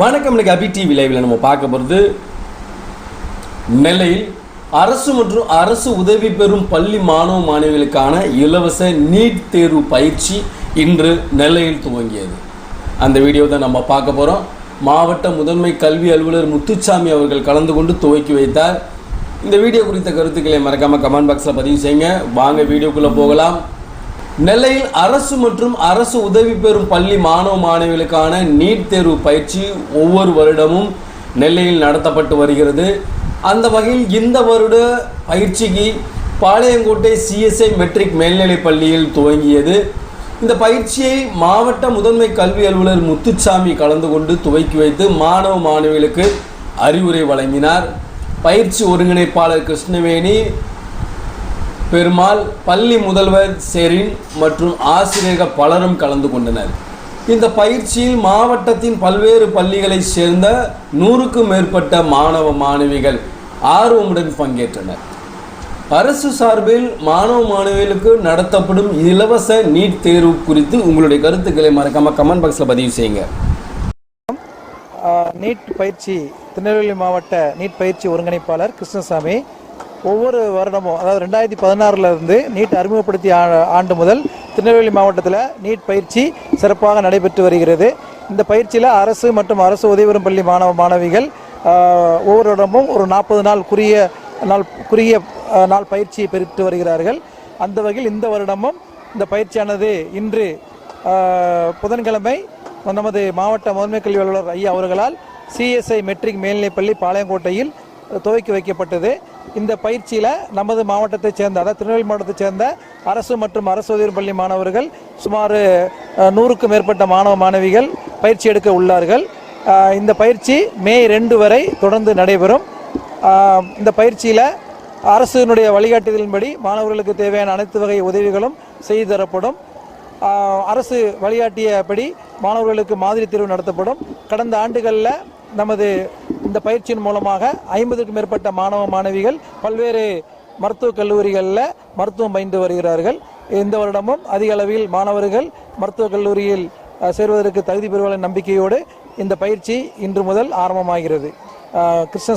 வணக்கம் இன்னைக்கு அபி டிவி லைவில் நம்ம பார்க்க போகிறது நெல்லையில் அரசு மற்றும் அரசு உதவி பெறும் பள்ளி மாணவ மாணவிகளுக்கான இலவச நீட் தேர்வு பயிற்சி இன்று நெல்லையில் துவங்கியது. அந்த வீடியோ தான் நம்ம பார்க்க போகிறோம் மாவட்ட முதன்மை கல்வி அலுவலர் முத்துச்சாமி அவர்கள் கலந்து கொண்டு துவக்கி வைத்தார். இந்த வீடியோ குறித்த கருத்துக்களை மறக்காமல் கமெண்ட் பாக்ஸில் பதிவு செய்யுங்க. வாங்க வீடியோக்குள்ளே போகலாம். நெல்லையில் அரசு மற்றும் அரசு உதவி பெறும் பள்ளி மாணவ மாணவிகளுக்கான நீட் தேர்வு பயிற்சி ஒவ்வொரு வருடமும் நெல்லையில் நடத்தப்பட்டு வருகிறது. அந்த வகையில் இந்த வருட பயிற்சிக்கு பாளையங்கோட்டை சிஎஸ்ஐ மெட்ரிக் மேல்நிலைப் பள்ளியில் துவங்கியது. இந்த பயிற்சியை மாவட்ட முதன்மை கல்வி அலுவலர் முத்துச்சாமி கலந்து கொண்டு துவக்கி வைத்து மாணவ மாணவிகளுக்கு அறிவுரை வழங்கினார். பயிற்சி ஒருங்கிணைப்பாளர் கிருஷ்ணவேணி பெருமாள் பள்ளி முதல்வர் செரின் மற்றும் ஆசிரியர்கள் பலரும் கலந்து கொண்டனர். இந்த பயிற்சியில் மாவட்டத்தின் பல்வேறு பள்ளிகளைச் சேர்ந்த நூறுக்கும் மேற்பட்ட மாணவ மாணவிகள் ஆர்வமுடன் பங்கேற்றனர். அரசு சார்பில் மாணவ மாணவிகளுக்கு நடத்தப்படும் இலவச நீட் தேர்வு குறித்து உங்களுடைய கருத்துக்களை மறக்காம கமெண்ட் பாக்ஸில் பதிவு செய்யுங்க. நீட் பயிற்சி திருநெல்வேலி மாவட்ட நீட் பயிற்சி ஒருங்கிணைப்பாளர் கிருஷ்ணசாமி ஒவ்வொரு வருடமும் அதாவது ரெண்டாயிரத்தி பதினாறுல இருந்து நீட் அறிமுகப்படுத்திய ஆண்டு முதல் திருநெல்வேலி மாவட்டத்தில் நீட் பயிற்சி சிறப்பாக நடைபெற்று வருகிறது. இந்த பயிற்சியில் அரசு மற்றும் அரசு உதவிவரும் பள்ளி மாணவ மாணவிகள் ஒவ்வொரு இடமும் ஒரு நாற்பது நாள் குறுகிய நாள் குறுகிய நாள் பயிற்சியை பெற்று வருகிறார்கள். அந்த வகையில் இந்த வருடமும் இந்த பயிற்சியானது இன்று புதன்கிழமை நமது மாவட்ட முதன்மை கல்வி அலுவலர் ஐயா அவர்களால் சிஎஸ்ஐ மெட்ரிக் மேல்நிலைப்பள்ளி பாளையங்கோட்டையில் துவக்கி வைக்கப்பட்டது. இந்த பயிற்சியில் நமது மாவட்டத்தைச் சேர்ந்த அதாவது திருநெல்வேலி மாவட்டத்தைச் சேர்ந்த அரசு மற்றும் அரசு உதவி பள்ளி மாணவர்கள் சுமார் நூறுக்கும் மேற்பட்ட மாணவ மாணவிகள் பயிற்சி எடுக்க உள்ளார்கள். இந்த பயிற்சி மே ரெண்டு வரை தொடர்ந்து நடைபெறும். இந்த பயிற்சியில் அரசினுடைய வழிகாட்டுதலின்படி மாணவர்களுக்கு தேவையான அனைத்து வகை உதவிகளும் செய்து தரப்படும். அரசு வழிகாட்டியபடி மாணவர்களுக்கு மாதிரி தேர்வு நடத்தப்படும். கடந்த ஆண்டுகளில் நமது இந்த பயிற்சியின் மூலமாக ஐம்பதுக்கும் மேற்பட்ட மாணவ மாணவிகள் பல்வேறு மருத்துவக் கல்லூரிகளில் மருத்துவம் பயின்று வருகிறார்கள். இந்த வருடமும் அதிக அளவில் மாணவர்கள் மருத்துவக் கல்லூரியில் சேர்வதற்கு தகுதி பெறுவார்கள் நம்பிக்கையோடு இந்த பயிற்சி இன்று முதல் ஆரம்பமாகிறது. கிருஷ்ண